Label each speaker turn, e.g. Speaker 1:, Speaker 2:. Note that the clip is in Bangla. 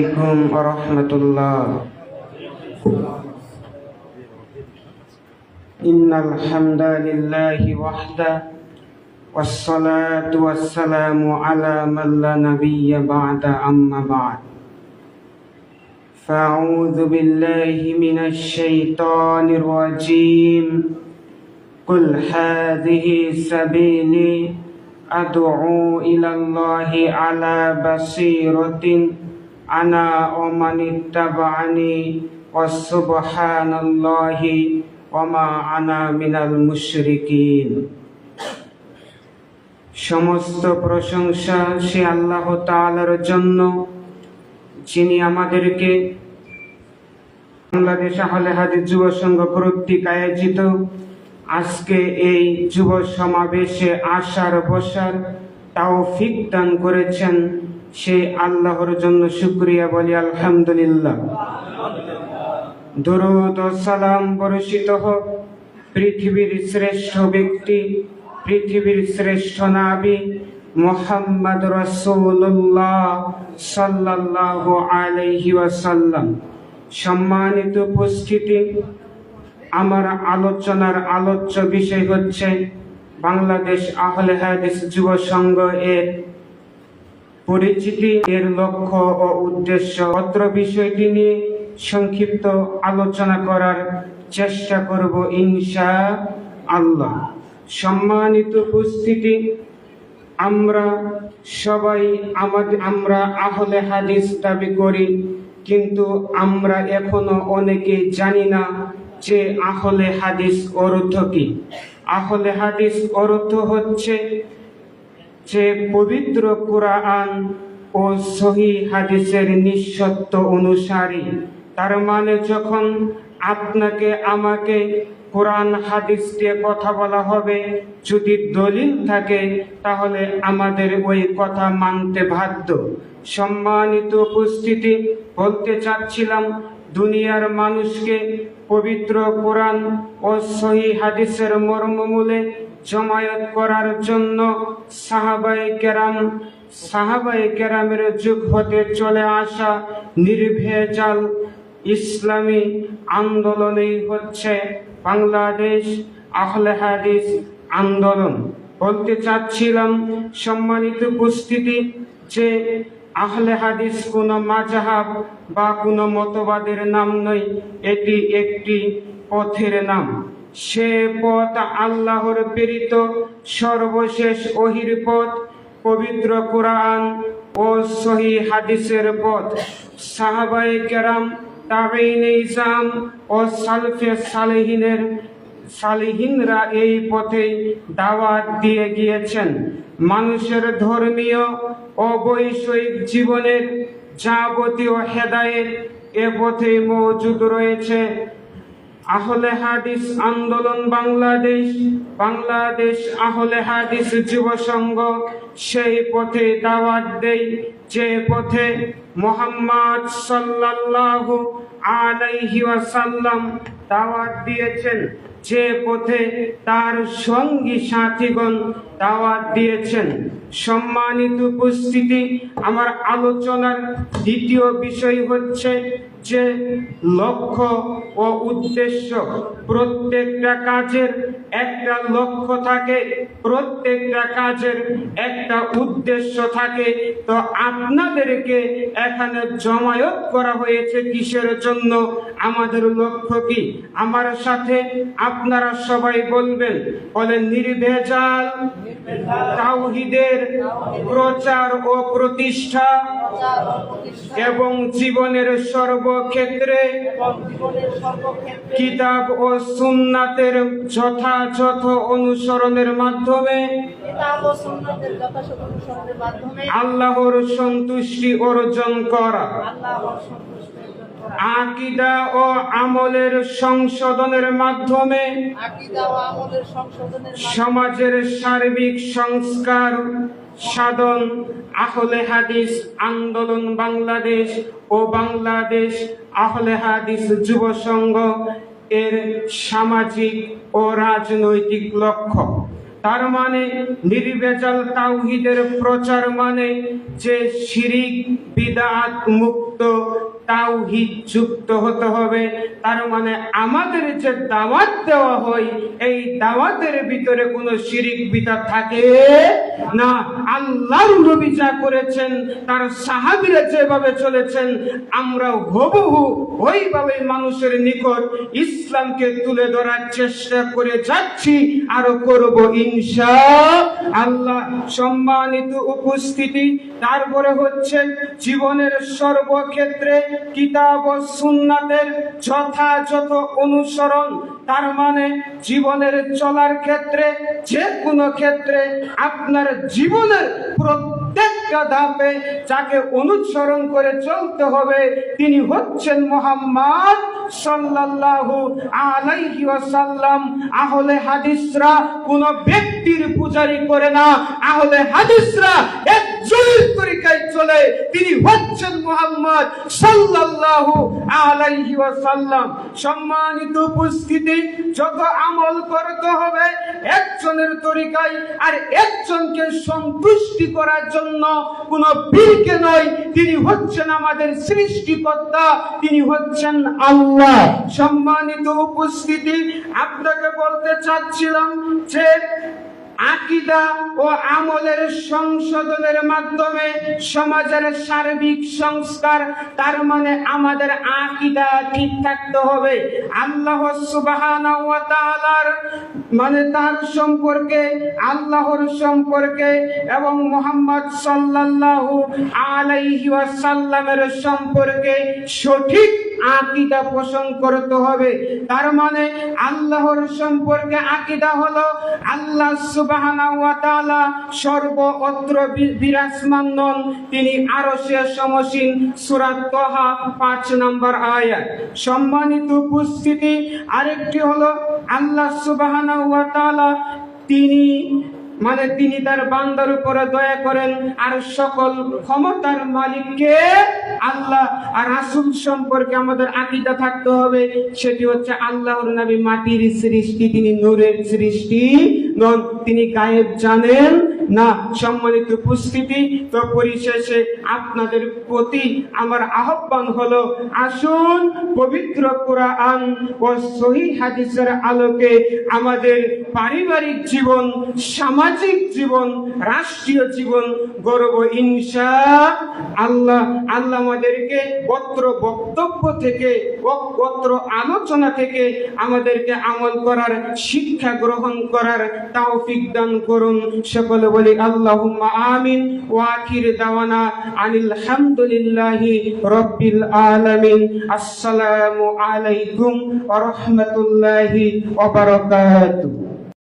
Speaker 1: عليكم ورحمة الله. إن الحمد لله وحده والصلاة والسلام على من لا نبي بعد أما بعد. فأعوذ بالله من الشيطان الرجيم. قل هذه سبيلي أدعو إلى الله على بصيرة أنا ومن اتبعني وسبحان الله وما أنا من المشركين সমস্ত প্রশংসা সে আল্লাহ তাআলার জন্য যিনি আমাদেরকে বাংলাদেশ আহলে হাদিস যুব সংঘ কর্তৃক আয়োজিত আজকে এই যুব সমাবেশে আসার বসার তৌফিক দান করেছেন সেই আল্লাহর জন্য শুক্রিয়া বলি, আলহামদুলিল্লাহ। দরুদ ও সালাম বর্ষিত হোক, পৃথিবীর শ্রেষ্ঠ ব্যক্তি, পৃথিবীর শ্রেষ্ঠ নাবি মোহাম্মদ রসুল্লাহ সাল্লাল্লাহু আলাইহি ওয়াসাল্লাম। সম্মানিত উপস্থিতি, আমার আলোচনার আলোচ্য বিষয় হচ্ছে বাংলাদেশ আহলে হাদিস যুব সংঘ এর পরিচিতি এর লক্ষ্য ও উদ্দেশ্য। অত্র বিষয়টি নিয়ে সংক্ষিপ্ত আলোচনা করার চেষ্টা করব ইনশা আল্লাহ। সম্মানিত উপস্থিতি, আমরা সবাই আমাদের আমরা আহলে হাদিস দাবি করি, কিন্তু আমরা এখনও অনেকে জানি না যে আহলে হাদিস অর্থ কি। আহলে হাদিস অর্থ হচ্ছে যে পবিত্র কোরআন ও সহি হাদিসের নিঃসত্ব অনুসারী, তার মানে যখন আপনাকে, আমাকে কোরআন হাদিস দিয়ে কথা বলা হবে, যদি দলিল থাকে, তাহলে আমাদের ওই কথা মানতে বাধ্য। সম্মানিত উপস্থিতি, বলতে চাচ্ছিলাম, দুনিয়ার মানুষকে পবিত্র কোরআন ও সহি হাদিসের মর্মমূলে জমায়েত করার জন্য সাহাবাই কেরাম সাহাবাই কেরামের যুগ হতে চলে আসা নির্ভেজাল ইসলামী আন্দোলনেই হচ্ছে বাংলাদেশ আহলে হাদিস আন্দোলন। বলতে চাচ্ছিলাম, সম্মানিত উপস্থিতি, যে আহলে হাদিস কোনো মাজাহাব বা কোনো মতবাদের নাম নয়, এটি একটি পথের নাম। সে পথ আল্লাহর প্রেরিত সর্বশেষ ওহির পথ, পবিত্র কোরআন ও সহি হাদিসের পথ। সাহাবাই কেরাম, তাবেইন ইসলাম ও সালফে সালেহিনের, সালিহিনরা এই পথে দাওয়াত দিয়ে গিয়েছেন। মানুষের ধর্মীয় ও বৈষয়িক জীবনের যাবতীয় হেদায়েত এ পথে মজুদ রয়েছে। আহলে হাদিস আন্দোলন বাংলাদেশ বাংলাদেশ আহলে হাদিস যুব সংঘ সেই পথে দাওয়াত দেই, যে পথে মোহাম্মদ সাল্লাল্লাহু আলাইহি ওয়াসাল্লাম দাওয়াত দিয়েছেন, যে পথে তার সঙ্গী সাথীগণ দাওয়াত দিয়েছেন। সম্মানিত উপস্থিতি, আমার আলোচনার দ্বিতীয় বিষয় হচ্ছে যে লক্ষ্য ও উদ্দেশ্য প্রত্যেকটা কাজের একটা লক্ষ্য থাকে প্রত্যেকটা কাজের একটা উদ্দেশ্য থাকে। তো আপনাদেরকে এখানে জমায়েত করা হয়েছে কিসের জন্য? আমাদের লক্ষ্য কি? আমার সাথে আপনারা সবাই বলবেন বলে নির্ভেজাল তাওহিদের প্রচার ও প্রতিষ্ঠা এবং জীবনের সর্বক্ষেত্রে কিতাব ও সুন্নাতের যথাযথ অনুসরণের মাধ্যমে আল্লাহর সন্তুষ্টি অর্জন করা। আকিদা ও আমলের সংশোধনের মাধ্যমে সমাজের সার্বিক সংস্কার সাধন আহলে হাদিস আন্দোলন বাংলাদেশ ও বাংলাদেশ আহলে হাদিস যুব সংঘ এর সামাজিক ও রাজনৈতিক লক্ষ্য। তার মানে নির্বেচাল তাওহিদের প্রচার মানে যে শিরিক, বিদাত, মুক্ত তাওহিদ যুক্ত হতে হবে। তার মানে আমাদের যে দাওয়াত দেওয়া হয়, এই দাওয়াতের ভিতরে কোনো শিরিক বিদা থাকে না। আল্লাহর নবী যা করেছেন, তার সাহাবীরা যেভাবে চলেছেন, আমরা হবহু ওইভাবে মানুষের নিকট ইসলামকে তুলে ধরার চেষ্টা করে যাচ্ছি, আরও করব ইনশা আল্লাহ। সম্মানিত উপস্থিতি, তারপরে হচ্ছে জীবনের সর্বক্ষেত্রে কিতাব ও সুন্নাতের যথাযথ অনুসরণ, তার মানে জীবনের চলার ক্ষেত্রে যে কোনো ক্ষেত্রে আপনার জীবনের প্রত্যেকটা ধাপে যাকে অনুসরণ করে চলতে হবে, তিনি হচ্ছেন মোহাম্মদ সাল্লাল্লাহু আলাইহি ওয়াসাল্লাম। আহলে হাদিসরা কোন ব্যক্তির পূজারি করে না। আহলে হাদিসরা একজনের তরিকায় চলে তিনি হচ্ছেন মোহাম্মদ সাল্লাল্লাহু আলাইহি ওয়াসাল্লাম। সম্মানিত উপস্থিতি, যত আমল করতে হবে একজনের তরিকায় আর একজনকে সন্তুষ্টি করার জন্য কোন বীরকে নয়, তিনি হচ্ছেন আমাদের সৃষ্টিকর্তা, তিনি হচ্ছেন আল্লাহ। সম্মানিত উপস্থিতি, আপনাকে বলতে চাচ্ছিলাম যে আকিদা ও আমলের সংশোধনের মাধ্যমে সমাজের সার্বিক সংস্কার, তার মানে আমাদের আকিদা ঠিক থাকতে হবে। আল্লাহ সুবহানাহু মানে তার সম্পর্কে, আল্লাহর সম্পর্কে এবং মোহাম্মদ সাল্লাল্লাহু আলাইহি সাল্লামের সম্পর্কে সঠিক আকিদা পোষণ করতে হবে। তার মানে আল্লাহর সম্পর্কে আকিদা হলো আল্লাহ তাআলা সর্বত্র বিরাজমান নন। তিনি আরশে সমসীন সুরাত তহা, পাঁচ নম্বর আয়াত। সম্মানিত উপস্থিতি আরেকটি হলো আল্লাহ সুবহানাহু ওয়া তিনি মানে তিনি তার বান্দার উপরে দয়া করেন আর সকল ক্ষমতার মালিককে আল্লাহ আর রাসুল সম্পর্কে আমাদের আকিদা থাকতে হবে। সেটি হচ্ছে আল্লাহর নবী মাটির সৃষ্টি, তিনি নূরের সৃষ্টি নন, তিনি গায়েব জানেন। না সম্মানিত উপস্থিতি, তো পরিশেষে আপনাদের প্রতি আমার আহ্বান হলো, আসুন পবিত্র কোরআন ও সহি হাদিসের আলোকে আমাদের পারিবারিক জীবন, সামাজিক জীবন, রাষ্ট্রীয় জীবন গর্ব ইনসা আল্লাহ। আল্লাহ আমাদেরকে পত্র বক্তব্য থেকে পত্র আলোচনা থেকে আমাদেরকে আমল করার, শিক্ষা গ্রহণ করার তৌফিক দান করুন। সকলে বলি, আল্লাহুম্মা আমিন, ওয়া আখির দাওয়ানা আনিল হামদুলিল্লাহি রাব্বিল আলামিন। আসসালামু আলাইকুম ওয়া রাহমাতুল্লাহি ওয়া বারাকাতুহু।